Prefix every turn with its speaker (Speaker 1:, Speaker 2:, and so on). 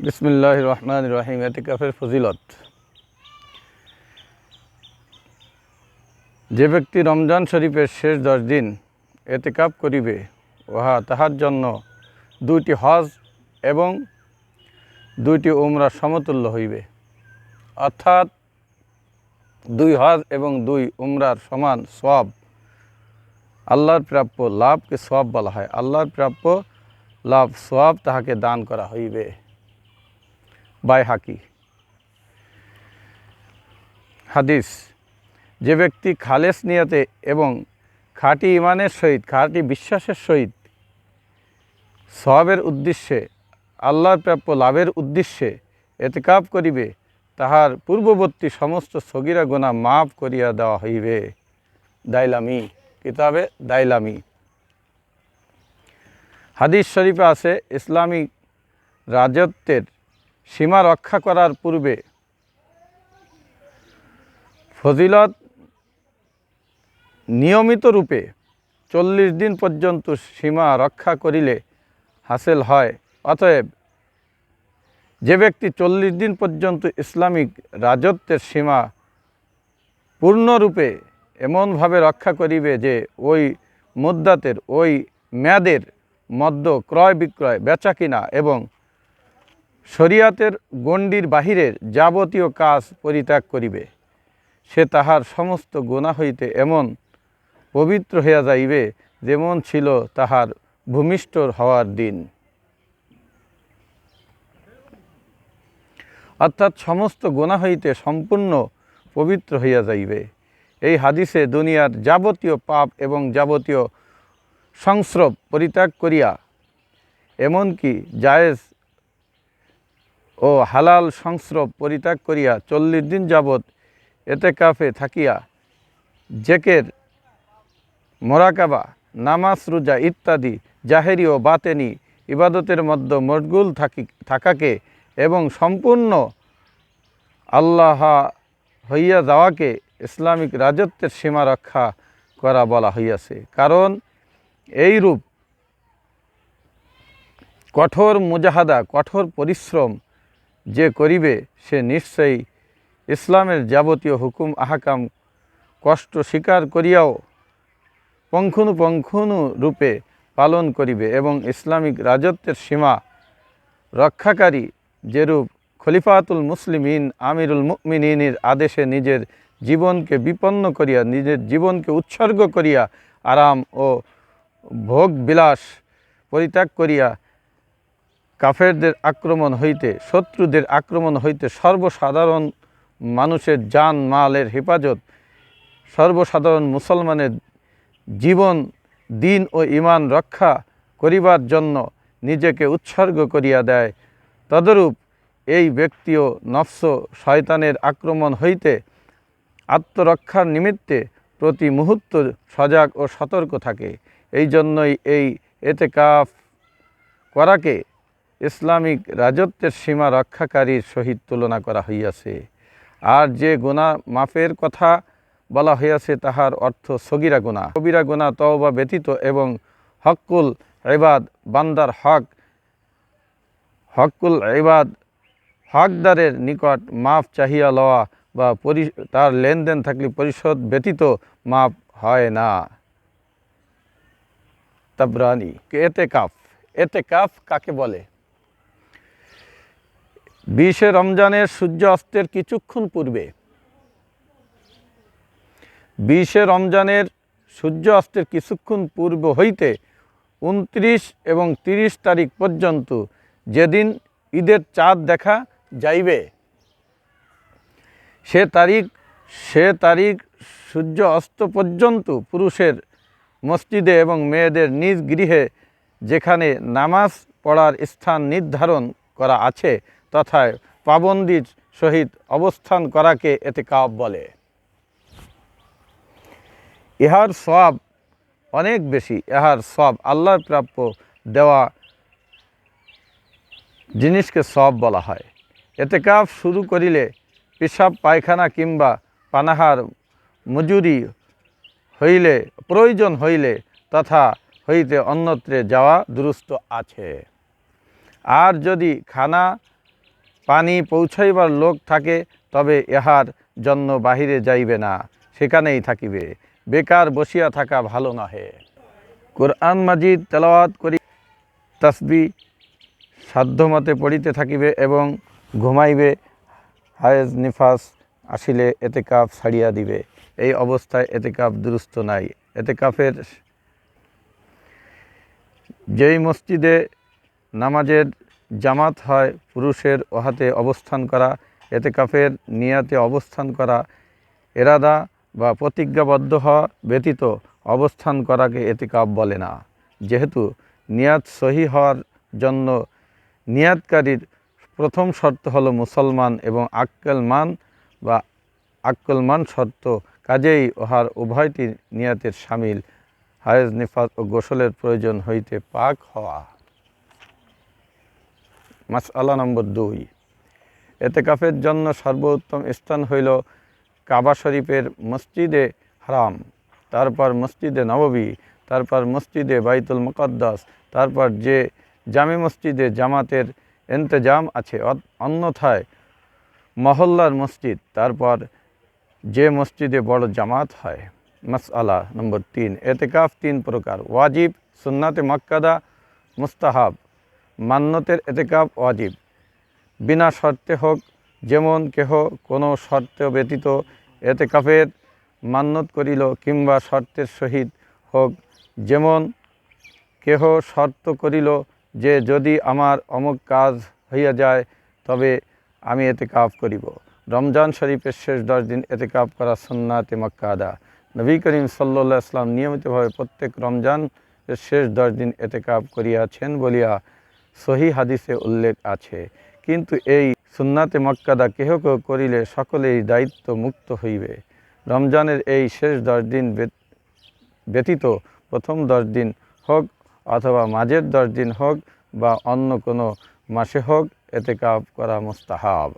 Speaker 1: বিসমিল্লাহ রহমান রহিম এতেকাফের ফজিলত। যে ব্যক্তি রমজান শরীফের শেষ দশ দিন এতেকাপ করিবে, উহা তাহার জন্য দুইটি হজ এবং দুইটি উমরা সমতুল্য হইবে। অর্থাৎ দুই হজ এবং দুই উমরার সমান সব আল্লাহর প্রাপ্য লাভকে সব বলা হয়। আল্লাহর প্রাপ্য লাভ সব তাহাকে দান করা হইবে। বাই হাকি হাদিস, যে ব্যক্তি খালেস নিয়াতে এবং খাঁটি ইমানের সহিত, খাঁটি বিশ্বাসের সহিত সবের উদ্দেশ্যে, আল্লাহর প্রাপ্য লাভের উদ্দেশ্যে এতেকাপ করিবে, তাহার পূর্ববর্তী সমস্ত সগিরা গোনা মাফ করিয়া দেওয়া হইবে। দাইলামি, কিতাবে দাইলামি। হাদিস শরীফে আছে, ইসলামিক রাজত্বের সীমা রক্ষা করার পূর্বে ফজিলত নিয়মিত রূপে চল্লিশ দিন পর্যন্ত সীমা রক্ষা করিলে হাসিল হয়। অতএব যে ব্যক্তি চল্লিশ দিন পর্যন্ত ইসলামিক রাজত্বের সীমা পূর্ণরূপে এমনভাবে রক্ষা করিবে যে ওই মুদ্রাতের ওই মেয়াদের মদ্য ক্রয় বিক্রয় বেচা কিনা এবং শরিয়াতের গণ্ডির বাহিরের যাবতীয় কাজ পরিত্যাগ করিবে। সে তাহার সমস্ত গোনা হইতে এমন পবিত্র হইয়া যাইবে যেমন ছিল তাহার ভূমিষ্ঠর হওয়ার দিন। অর্থাৎ সমস্ত গোনা হইতে সম্পূর্ণ পবিত্র হইয়া যাইবে। এই হাদিসে দুনিয়ার যাবতীয় পাপ এবং যাবতীয় সংস্রব পরিত্যাগ করিয়া, এমনকি জায়েজ ও হালাল সংস্রব পরিত্যাগ করিয়া চল্লিশ দিন যাবৎ এতে কাফে থাকিয়া জেকের, মোরাকাবা, নামাজ, রোজা ইত্যাদি জাহেরি ও বাতেনি ইবাদতের মধ্যে মশগুল থাকি, থাকাকে এবং সম্পূর্ণ আল্লাহ হইয়া যাওয়াকে ইসলামিক রাজত্বের সীমা রক্ষা করা বলা হইয়াছে। কারণ এই রূপ কঠোর মুজাহাদা, কঠোর পরিশ্রম যে করিবে, সে নিশ্চয়ই ইসলামের যাবতীয় হুকুম, আহাকাম, কষ্ট স্বীকার করিয়াও পঙ্খুনুপঙ্খুনু রূপে পালন করিবে এবং ইসলামিক রাজত্বের সীমা রক্ষাকারী যেরূপ খলিফাতুল মুসলিমিন, আমিরুল মুমিনের আদেশে নিজের জীবনকে বিপন্ন করিয়া, নিজের জীবনকে উৎসর্গ করিয়া আরাম ও ভোগ বিলাস পরিত্যাগ করিয়া কাফেরদের আক্রমণ হইতে, শত্রুদের আক্রমণ হইতে সর্বসাধারণ মানুষের যান মালের হেফাজত, সর্বসাধারণ মুসলমানের জীবন, দিন ও ইমান রক্ষা করিবার জন্য নিজেকে উৎসর্গ করিয়া দেয়। তদরূপ এই ব্যক্তিও নফস, শয়তানের আক্রমণ হইতে আত্মরক্ষার নিমিত্তে প্রতি মুহূর্ত সজাগ ও সতর্ক থাকে। এই জন্যই এই এতে কাফ করাকে ইসলামিক রাজত্বের সীমা রক্ষাকারীর সহিত তুলনা করা হইয়াছে। আর যে গুণা মাফের কথা বলা হইয়াছে, তাহার অর্থ সগিরা গুণা। কবিরা গুণা তওবা ব্যতীত এবং হকুল এবাদ বান্দার হক হকুল এবাদ হকদারের নিকট মাফ চাহিয়া লওয়া বা পরি, তার লেনদেন থাকলে পরিশোধ ব্যতীত মাপ হয় না। তাবরানি এতে কাফ এতে কাফ কাকে বলে? বিশে রমজানের সূর্য অস্তের কিছুক্ষণ পূর্বে। বিশে রমজানের সূর্য অস্তের কিছুক্ষণ পূর্ব হইতে উনত্রিশ এবং তিরিশ তারিখ পর্যন্ত যেদিন ঈদের চাঁদ দেখা যাইবে, সে তারিখ সে তারিখ সূর্য অস্ত পর্যন্ত পুরুষের মসজিদে এবং মেয়েদের নিজ গৃহে যেখানে নামাজ পড়ার স্থান নির্ধারণ করা আছে তথায় পাবন্দির সহিত অবস্থান করাকে এতে কাব বলে। ইহার সব অনেক বেশি। ইহার সব আল্লাহর প্রাপ্য দেওয়া জিনিসকে সব বলা হয়। এতে কাফ শুরু করিলে পেশাব, পায়খানা কিংবা পানাহার মজুরি হইলে, প্রয়োজন হইলে তথা হইতে অন্যত্রে যাওয়া দুরুস্ত আছে। আর যদি খানা পানি পৌঁছাইবার লোক থাকে, তবে ইহার জন্য বাহিরে যাইবে না, সেখানেই থাকিবে। বেকার বসিয়া থাকা ভালো নহে। কোরআন মাজিদ তেলাওয়াত করি, তসবি সাধ্যমতে পড়িতে থাকিবে এবং ঘুমাইবে, হায়েজ নিফাস আসিলে এতে কাপ ছাড়িয়া দিবে। এই অবস্থায় এতে কাপ দুরুস্ত নাই। এতে কাপের যেই মসজিদে নামাজের জামাত হয়, পুরুষের ওহাতে অবস্থান করা, এতে কাফের নিয়াতে অবস্থান করা, এরাদা বা প্রতিজ্ঞাবদ্ধ হওয়া ব্যতীত অবস্থান করাকে এতেকাপ বলে না। যেহেতু নিয়াত সহি হওয়ার জন্য নিয়াতকারীর প্রথম শর্ত হলো মুসলমান এবং আক্কেলমান বা আক্কেলমান শর্ত কাজেই উহার উভয়টি নিয়াতের সামিল। হায়েজ নিফাত ও গোসলের প্রয়োজন হইতে পাক হওয়া। মাসআলা নম্বর দুই। এতেকাফের জন্য সর্বোত্তম স্থান হইল কাবা শরীফের মসজিদে হারাম, তারপর মসজিদে নববী, তারপর মসজিদে বাইতুল মুকদ্দাস, তারপর যে জামে মসজিদে জামাতের এন্তেজাম আছে অন্যথায় মহল্লার মসজিদ, তারপর যে মসজিদে বড় জামাত হয়। মাসআলা নম্বর তিন। এতেকাফ তিন প্রকার। ওয়াজিব, সুন্নাতে মক্কাদা, মুস্তাহাব। মান্যতের এতেকাফ ওয়াজিব বিনা শর্তে হোক, যেমন কেহ কোনো শর্ত ব্যতীত এতেকাফের মান্যত করিল কিংবা শর্তের সহিত হোক, যেমন কেহ শর্ত করিল যে যদি আমার অমুক কাজ হইয়া যায়, তবে আমি এতে কাপ করিব। রমজান শরীফের শেষ দশ দিন এতে কাপ করা সন্নাতে মক্কাদা নবী করিম সাল্লা ইসলাম নিয়মিতভাবে প্রত্যেক রমজান শেষ দশ দিন এতে কাপ করিয়াছেন বলিয়া সহি হাদিসে উল্লেখ আছে। কিন্তু এই সুন্নাতে মক্কাদা কেহ কেহ করিলে সকলেই দায়িত্ব মুক্ত হইবে। রমজানের এই শেষ দশ দিন ব্যত- ব্যতীত প্রথম দশ দিন হোক অথবা মাঝের দশ দিন হোক বা অন্য কোনো মাসে হোক এতে কাপ করা মুস্তাহাব।